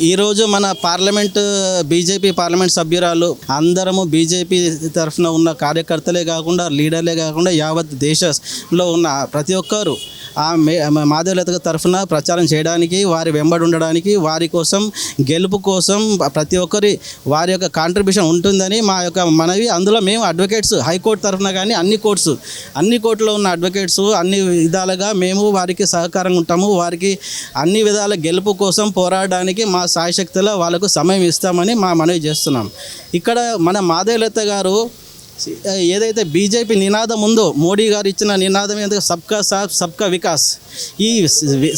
ఈరోజు మన parliament BJP parliament సభ్యురాలు అందరము బీజేపీ తరఫున ఉన్న కార్యకర్తలే కాకుండా లీడర్లే కాకుండా యావత్ దేశంలో ఉన్న ప్రతి ఒక్కరు ఆ మాధవలత తరఫున ప్రచారం చేయడానికి వారి వెంబడి ఉండడానికి వారి కోసం గెలుపు కోసం ప్రతి ఒక్కరి వారి యొక్క కాంట్రిబ్యూషన్ ఉంటుందని మా యొక్క మనవి. అందులో మేము అడ్వకేట్స్ హైకోర్టు తరఫున కానీ అన్ని కోర్ట్స్ అన్ని కోర్టులో ఉన్న అడ్వకేట్స్ అన్ని విధాలుగా మేము వారికి సహకారంగా ఉంటాము. వారికి అన్ని విధాల గెలుపు కోసం పోరాడడానికి మా సాయశక్తిలో వాళ్ళకు సమయం ఇస్తామని మా మనవి చేస్తున్నాం. ఇక్కడ మన మాధవలత గారు ఏదైతే బీజేపీ నినాదం ఉందో మోడీ గారు ఇచ్చిన నినాదం ఏంటంటే సబ్కా సాత్ సబ్కా వికాస్. ఈ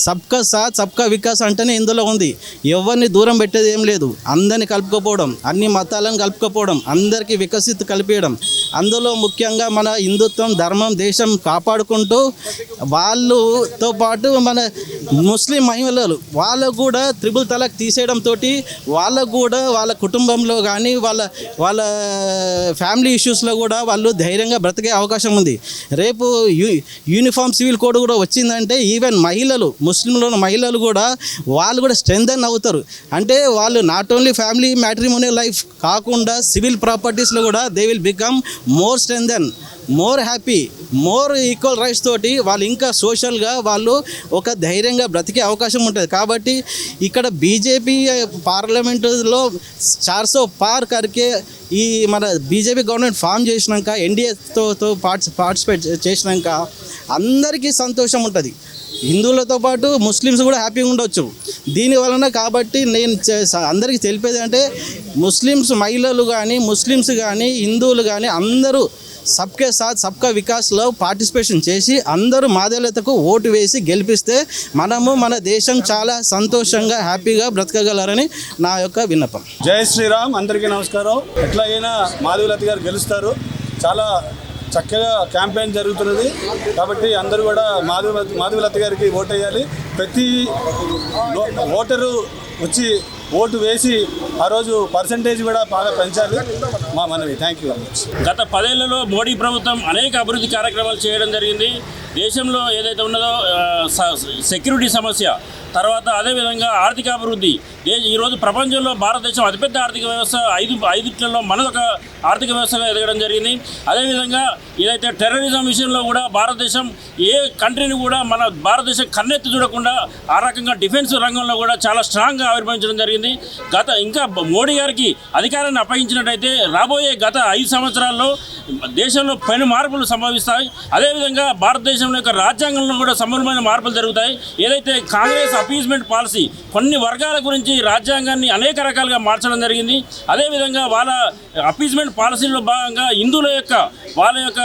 సబ్కా సాత్ సబ్కా వికాస్ అంటేనే ఇందులో ఉంది. ఎవరిని దూరం పెట్టేది ఏం లేదు. అందరిని కలుపుకోపోవడం అన్ని మతాలను కలుపుకోపోవడం అందరికీ వికసిత్ కలిపేయడం. అందులో ముఖ్యంగా మన హిందుత్వం ధర్మం దేశం కాపాడుకుంటూ వాళ్ళతో పాటు మన ముస్లిం మహిళలు వాళ్ళకు కూడా త్రిబుల్ తలాక్ తీసేయడంతో వాళ్ళకు కూడా వాళ్ళ కుటుంబంలో కానీ వాళ్ళ వాళ్ళ ఫ్యామిలీ ఇష్యూస్లో కూడా వాళ్ళు ధైర్యంగా బ్రతికే అవకాశం ఉంది. రేపు యూ యూనిఫామ్ సివిల్ కోడ్ కూడా వచ్చిందంటే ఈవెన్ మహిళలు ముస్లింలో ఉన్న మహిళలు కూడా వాళ్ళు కూడా స్ట్రెంగ్ అవుతారు అంటే వాళ్ళు not only family matrimonial life కాకుండా సివిల్ ప్రాపర్టీస్లో కూడా they will become more strong more happy more equal rights తోటి వాళ్ళు ఇంకా సోషల్గా వాళ్ళు ఒక ధైర్యంగా బ్రతికే అవకాశం ఉంటుంది. కాబట్టి ఇక్కడ బీజేపీ పార్లమెంటులో చార్సో పార్ కరికే ఈ మన బీజేపీ గవర్నమెంట్ ఫామ్ చేసినాక ఎన్డీఏతో తో పార్టిసి పార్టిసిపేట్ చేసినాక అందరికీ సంతోషం ఉంటుంది. హిందువులతో పాటు ముస్లిమ్స్ కూడా హ్యాపీగా ఉండొచ్చు. దీని వలన కాబట్టి నేను అందరికీ తెలిపేది అంటే ముస్లిమ్స్ మహిళలు కానీ ముస్లిమ్స్ కానీ హిందువులు కానీ అందరూ సబ్కే సాత్ సబ్కా వికాస్లో పార్టిసిపేషన్ చేసి అందరూ మాదేలతకు ఓటు వేసి గెలిపిస్తే మనము మన దేశం చాలా సంతోషంగా హ్యాపీగా బ్రతకగలరని నా యొక్క విన్నపం. జై శ్రీరామ్ అందరికీ నమస్కారం. ఎట్లాగైనా మాధవలత గారు గెలుస్తారు. చాలా చక్కగా క్యాంపెయిన్ జరుగుతున్నది. కాబట్టి అందరూ కూడా మాధవ మాధవలత గారికి ఓటు వేయాలి ప్రతి ఓటరు వచ్చి ఓటు వేసి ఆ రోజు పర్సంటేజ్ కూడా బాగా పెంచాలి మా మనవి. థ్యాంక్ యూ వెరీ మచ్ గత పదేళ్ళలో మోడీ ప్రభుత్వం అనేక అభివృద్ధి కార్యక్రమాలు చేయడం జరిగింది. దేశంలో ఏదైతే ఉన్నదో స- సెక్యూరిటీ సమస్య తర్వాత అదేవిధంగా ఆర్థిక అభివృద్ధి. ఈరోజు ప్రపంచంలో భారతదేశం అతిపెద్ద ఆర్థిక వ్యవస్థ ఐదు ఐదుట్లలో మనదొక ఆర్థిక వ్యవస్థగా ఎదగడం జరిగింది. అదేవిధంగా ఏదైతే టెర్రరిజం విషయంలో కూడా భారతదేశం ఏ కంట్రీని కూడా మన భారతదేశం కన్నెత్తి చూడకుండా ఆ రకంగా డిఫెన్స్ రంగంలో కూడా చాలా స్ట్రాంగ్గా ఆవిర్భవించడం జరిగింది. గత ఇంకా మోడీ గారికి అధికారాన్ని అప్పగించినట్టయితే రాబోయే గత ఐదు సంవత్సరాల్లో దేశంలో పెను మార్పులు సంభవిస్తాయి. అదేవిధంగా భారతదేశంలో యొక్క రాజ్యాంగంలో కూడా సమూలమైన మార్పులు జరుగుతాయి. ఏదైతే కాంగ్రెస్ అపీజ్మెంట్ పాలసీ కొన్ని వర్గాల గురించి రాజ్యాంగాన్ని అనేక రకాలుగా మార్చడం జరిగింది. అదేవిధంగా వాళ్ళ అపీజ్మెంట్ పాలసీలో భాగంగా హిందువుల యొక్క వాళ్ళ యొక్క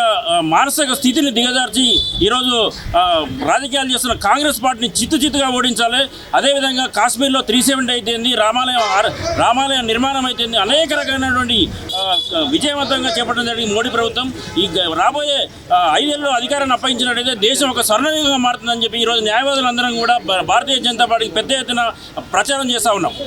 మానసిక స్థితిని దిగజార్చి ఈరోజు రాజకీయాలు చేస్తున్న కాంగ్రెస్ పార్టీని చిత్తు చిత్తుగా ఓడించాలి. అదేవిధంగా కాశ్మీర్లో త్రీ సెవెంటీ అయితే రామాలయం రామాలయం నిర్మాణం అయితే అనేక రకమైనటువంటి విజయవంతంగా చేపట్టడం జరిగింది మోడీ ప్రభుత్వం. ఈ రాబోయే ఆ, ఐదేళ్ళు అధికారాన్ని అప్పగించినట్టయితే దేశం ఒక స్వర్ణయుగంగా మారుతుందని చెప్పి ఈరోజు న్యాయవాదులందరం కూడా భారతీయ జనతా పార్టీకి పెద్ద ఎత్తున ప్రచారం చేస్తూ ఉన్నాం.